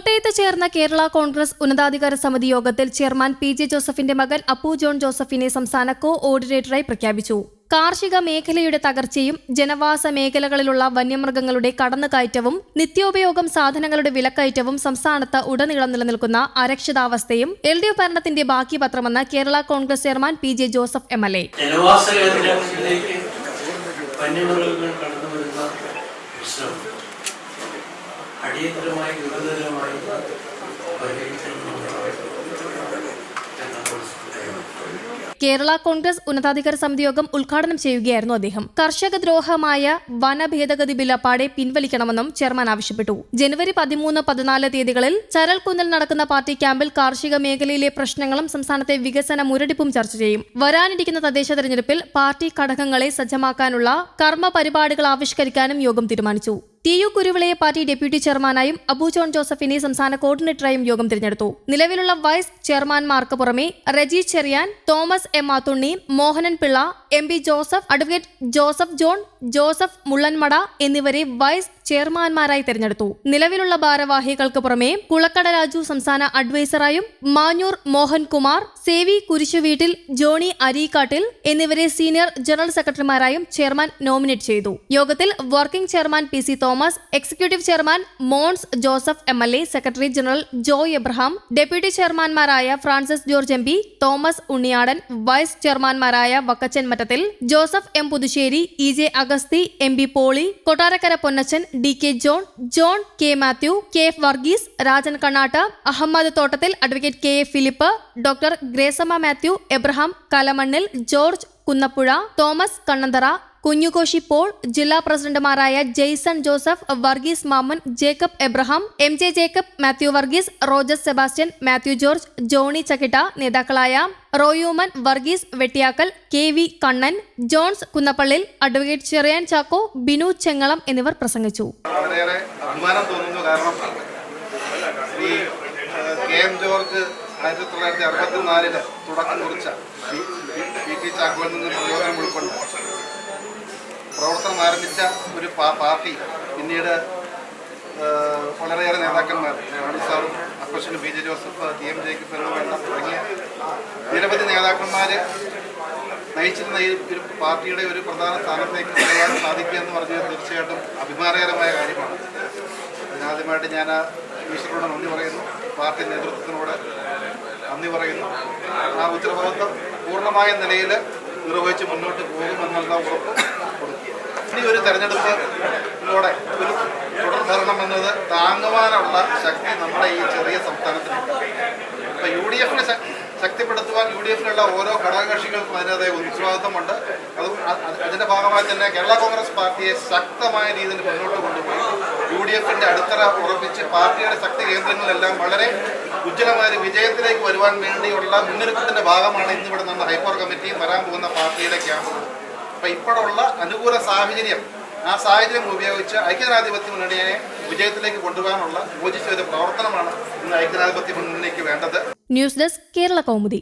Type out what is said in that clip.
കോട്ടയത്ത് ചേർന്ന കേരള കോൺഗ്രസ് ഉന്നതാധികാര സമിതി യോഗത്തിൽ ചെയർമാൻ പി ജെ ജോസഫിന്റെ മകൻ അപ്പു ജോൺ ജോസഫിനെ സംസ്ഥാന കോ ഓർഡിനേറ്ററായി പ്രഖ്യാപിച്ചു. കാർഷിക മേഖലയുടെ തകർച്ചയും ജനവാസ മേഖലകളിലുള്ള വന്യമൃഗങ്ങളുടെ കടന്നുകയറ്റവും നിത്യോപയോഗം സാധനങ്ങളുടെ വിലക്കയറ്റവും സംസ്ഥാനത്ത് ഉടനീളം നിലനിൽക്കുന്ന അരക്ഷിതാവസ്ഥയും എൽ ഡി എഫ് ഭരണത്തിന്റെ ബാക്കി പത്രമെന്ന് Kerala Congress chairman P J Joseph M L A. വന്യമൃഗങ്ങൾ കടന്നു വരുന്ന പ്രശ്നം അടിയന്തരമായി ഗുരുതരമായി കേരള കോൺഗ്രസ് ഉന്നതാധികാര സമിതി യോഗം ഉദ്ഘാടനം ചെയ്യുകയായിരുന്നു അദ്ദേഹം. കർഷക ദ്രോഹമായ വന ഭേദഗതി അപ്പാടെ പിൻവലിക്കണമെന്നും ചെയർമാൻ ആവശ്യപ്പെട്ടു. ജനുവരി പതിമൂന്ന് പതിനാല് തീയതികളിൽ ചരൽക്കുന്നിൽ നടക്കുന്ന പാർട്ടി ക്യാമ്പിൽ കാർഷിക മേഖലയിലെ പ്രശ്നങ്ങളും സംസ്ഥാനത്തെ വികസന മുരടിപ്പും ചർച്ച ചെയ്യും. വരാനിരിക്കുന്ന തദ്ദേശ തെരഞ്ഞെടുപ്പിൽ പാർട്ടി ഘടകങ്ങളെ സജ്ജമാക്കാനുള്ള കർമ്മ പരിപാടികൾ ആവിഷ്കരിക്കാനും യോഗം തീരുമാനിച്ചു. ടി യു കുരുവിളയെ പാർട്ടി ഡെപ്യൂട്ടി ചെയർമാനായും അബു ജോൺ ജോസഫിനെ സംസ്ഥാന കോർഡിനേറ്ററായും യോഗം തിരഞ്ഞെടുത്തു. നിലവിലുള്ള വൈസ് ചെയർമാൻമാർക്ക് പുറമെ Reji Cherian Thomas M Mathunni Mohanan Pillai M P Joseph advocate Joseph John Joseph Mullanmada എന്നിവരെ വൈസ് ചെയർമാൻമാരായി തെരഞ്ഞെടുത്തു. നിലവിലുള്ള ഭാരവാഹികൾക്ക് പുറമെ കുളക്കട രാജു സംസ്ഥാന അഡ്വൈസറായും മാഞ്ഞൂർ മോഹൻകുമാർ സേവി കുരിശുവീട്ടിൽ ജോണി അരീക്കാട്ടിൽ എന്നിവരെ സീനിയർ ജനറൽ സെക്രട്ടറിമാരായും ചെയർമാൻ നോമിനേറ്റ് ചെയ്തു. യോഗത്തിൽ working chairman P C Thomas executive chairman Mons Joseph M L A secretary general Joy Abraham deputy ചെയർമാൻമാരായ Francis George M P Thomas Unniyadan vice ചെയർമാൻമാരായ Vakkachan Mattathil Joseph M Puthussery E J Augusthy M B Poly Kottarakkara Ponnachan D K John John K Mathew K F Varghese Rajan Kannattu Ahammed Thottathil advocate K A Philip doctor Gracemma Mathew Abraham Kalamannil George Kunnappuzha Thomas Kannanthara Kunjukoshy Paul ജില്ലാ പ്രസിഡന്റുമാരായ Jaison Joseph Varghese Mammen Jacob Abraham M J Jacob Mathew Varghese Rojas Sebastian Mathew George Johnny Chakkitta നേതാക്കളായ Royuman Varghese Vettiyakkal K V Kannan Johns Kunnappallil advocate Cherian Chacko Binu Chengalam എന്നിവർ പ്രസംഗിച്ചു. George ആയിരത്തി തൊള്ളായിരത്തി അറുപത്തിനാലിൽ തുടക്കം കുറിച്ച P T ചാക്കോയിൽ നിന്ന് പ്രവർത്തനം ആരംഭിച്ച ഒരു പാർട്ടി പിന്നീട് വളരെയേറെ നേതാക്കന്മാർ റാണി സാറും അപ്പച്ചനും B J. Joseph T. M. Jacob വേണ്ട തുടങ്ങിയ നിരവധി നേതാക്കന്മാർ നയിച്ചിരുന്ന ഈ ഒരു പാർട്ടിയുടെ ഒരു പ്രധാന സ്ഥാനത്തേക്ക് വരാൻ സാധിക്കുക എന്ന് പറഞ്ഞത് തീർച്ചയായിട്ടും അഭിമാനകരമായ കാര്യമാണ്. അതിനാദ്യമായിട്ട് ഞാൻ ഈശ്വരനോട് നന്ദി പറയുന്നു. പാർട്ടി നേതൃത്വത്തിനോട് നന്ദി പറയുന്നു. ആ ഉത്തരവാദിത്വം പൂർണമായ നിലയിൽ നിർവഹിച്ച് മുന്നോട്ട് പോകുമെന്നുള്ള ഉറപ്പ് ഇനി ഒരു തെരഞ്ഞെടുപ്പിലൂടെ ഒരു തുടർ ഭരണം എന്നത് താങ്ങുവാനുള്ള ശക്തി നമ്മുടെ ഈ ചെറിയ സംസ്ഥാനത്തിനുണ്ട്. ഇപ്പൊ യു ഡി എഫിനെ ശക്തിപ്പെടുത്തുവാൻ യു ഡി എഫിലുള്ള ഓരോ ഘടകകക്ഷികൾക്കും അതിന്റെതായ ഉത്തരവാദിത്വമുണ്ട് അത് അതിന്റെ ഭാഗമായി തന്നെ കേരള കോൺഗ്രസ് പാർട്ടിയെ ശക്തമായ രീതിയിൽ മുന്നോട്ട് കൊണ്ടുപോയി. യു ഡി എഫിന്റെ അടിത്തറ ഉറപ്പിച്ച് പാർട്ടിയുടെ ശക്തി കേന്ദ്രങ്ങളിലെല്ലാം വളരെ ഉജ്ജ്വലമായ വിജയത്തിലേക്ക് വരുവാൻ വേണ്ടിയുള്ള മുന്നൊരുക്കത്തിന്റെ ഭാഗമാണ് ഇന്നിവിടെ നമ്മുടെ ഹൈക്കോർ കമ്മിറ്റി വരാൻ പോകുന്ന പാർട്ടിയുടെ ക്യാമ്പുകൾ അപ്പൊ ഇപ്പോഴുള്ള അനുകൂല സാഹചര്യം ആ സാഹചര്യം ഉപയോഗിച്ച് ഐക്യജനാധിപത്യ മുന്നണിയെ വിജയത്തിലേക്ക് കൊണ്ടുപോകാനുള്ള യോജിച്ച ഒരു പ്രവർത്തനമാണ് ഇന്ന് ഐക്യജനാധിപത്യ മുന്നണിക്ക് വേണ്ടത്. News desk Kerala Kaumudi.